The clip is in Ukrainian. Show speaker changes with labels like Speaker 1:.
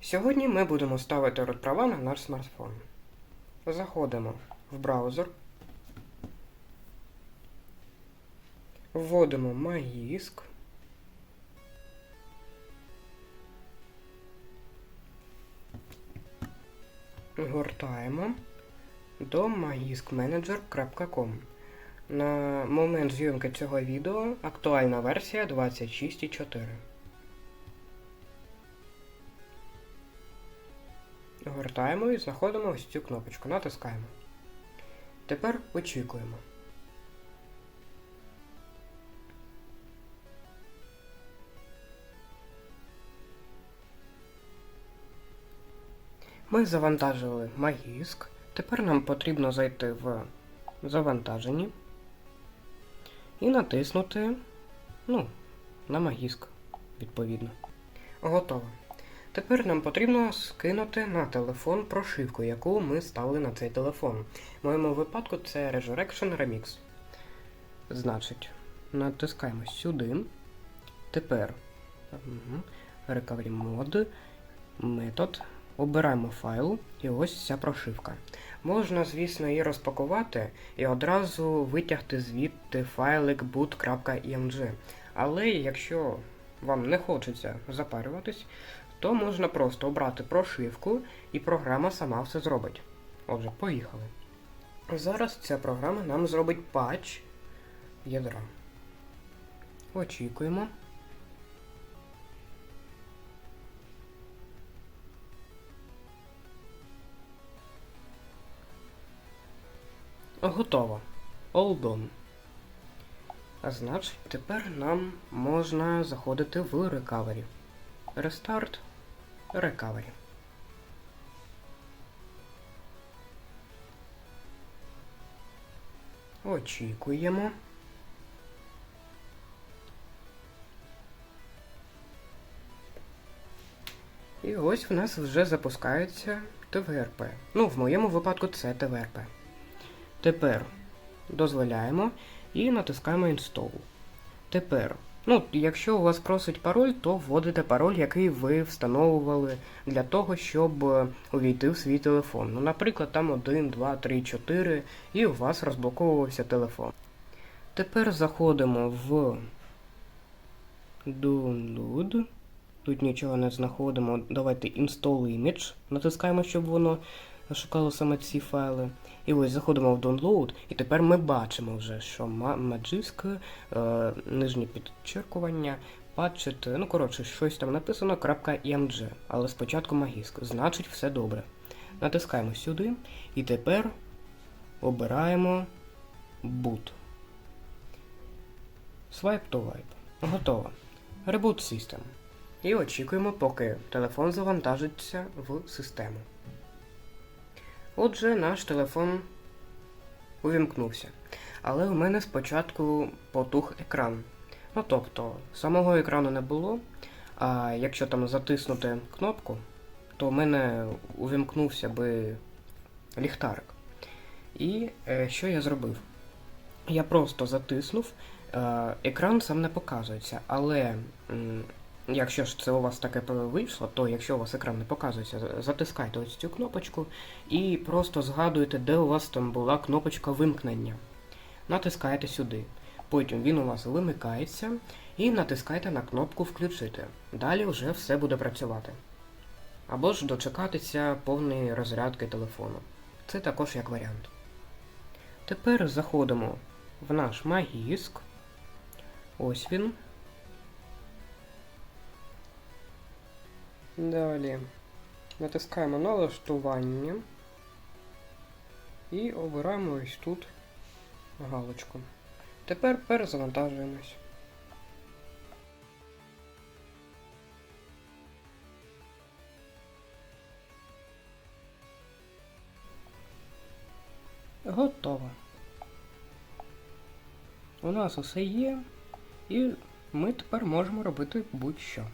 Speaker 1: Сьогодні ми будемо ставити права на наш смартфон. Заходимо в браузер. Вводимо Магіск. Гортаємо до magiskmanager.com. На момент зйомки цього відео актуальна версія 26.4. Гортаємо і знаходимо ось цю кнопочку. Натискаємо. Тепер очікуємо. Ми завантажили Магіск. Тепер нам потрібно зайти в завантажені і натиснути ну, на Магіск, відповідно. Готово. Тепер нам потрібно скинути на телефон прошивку, яку ми ставили на цей телефон. В моєму випадку це Resurrection Remix. Значить, натискаємо сюди. Тепер Recovery Mode, метод. Обираємо файл і ось ця прошивка. Можна, звісно, її розпакувати і одразу витягти звідти файлик boot.img. Але якщо вам не хочеться запарюватись, то можна просто обрати прошивку і програма сама все зробить. Отже, поїхали. Зараз ця програма нам зробить патч ядра. Очікуємо. Готово. All done. А значить, тепер нам можна заходити в Recovery. Restart Recovery. Очікуємо. І ось в нас вже запускається ТВРП. Ну, в моєму випадку це ТВРП. Тепер дозволяємо і натискаємо Install. Тепер, ну, якщо у вас просить пароль, то вводите пароль, який ви встановлювали для того, щоб е, увійти в свій телефон. Ну, наприклад, там 1, 2, 3, 4, і у вас розблоковувався телефон. Тепер заходимо в Download. Тут нічого не знаходимо. Давайте Install Image. Натискаємо, щоб воно шукало саме ці файли. І ось заходимо в Download, і тепер ми бачимо вже, що Magisk, е, нижнє підчеркування, патчет, ну коротше, щось там написано .img, але спочатку Magisk. Значить, все добре. Натискаємо сюди, і тепер обираємо Boot. Swipe to Wipe. Готово. Reboot System. І очікуємо, поки телефон завантажиться в систему. Отже, наш телефон увімкнувся. Але в мене спочатку потух екран. Ну тобто, самого екрану не було. А якщо там затиснути кнопку, то в мене увімкнувся би ліхтарик. І е, що я зробив? Я просто затиснув, е, екран сам не показується, але Якщо ж це у вас таке вийшло, то якщо у вас екран не показується, затискайте ось цю кнопочку і просто згадуєте, де у вас там була кнопочка вимкнення. Натискаєте сюди. Потім він у вас вимикається і натискайте на кнопку Включити. Далі вже все буде працювати. Або ж дочекатися повної розрядки телефону. Це також як варіант. Тепер заходимо в наш Магіск. Ось він. Далі натискаємо налаштування і обираємо ось тут галочку. Тепер перезавантажуємось. Готово. У нас усе є, і ми тепер можемо робити будь-що.